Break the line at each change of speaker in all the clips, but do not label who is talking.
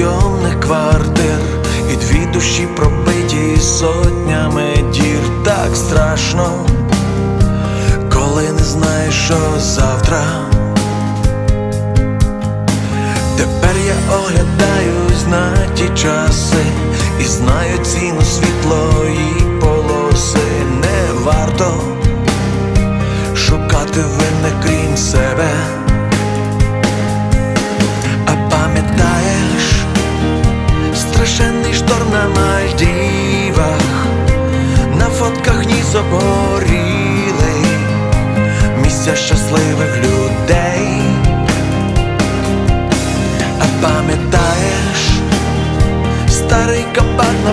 Павутина квартир І дві душі пробиті сотнями дір Так страшно, коли не знаєш, що завтра. Тепер я оглядаюсь на ті часи і знаю ціну світлої полоси. Не варто шукати винних крім себе. Шторм на Мальдівах, на фотках ні обгорілий, місця щасливих людей. А пам'ятаєш старий кабак на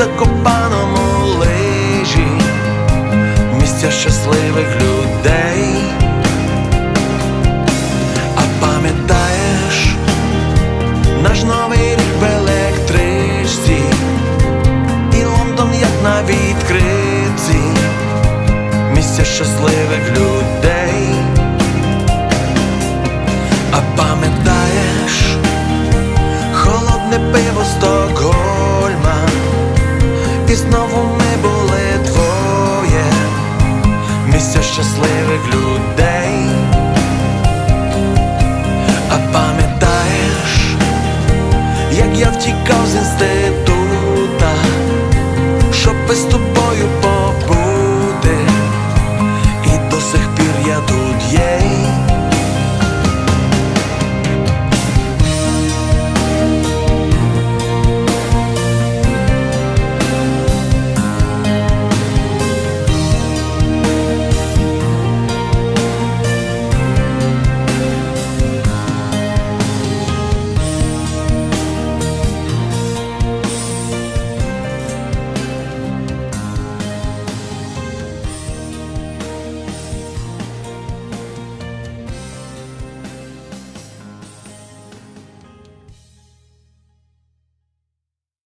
Закопаному лижі, місця щасливих людей. А наш новий ми були двоє, місце щасливе.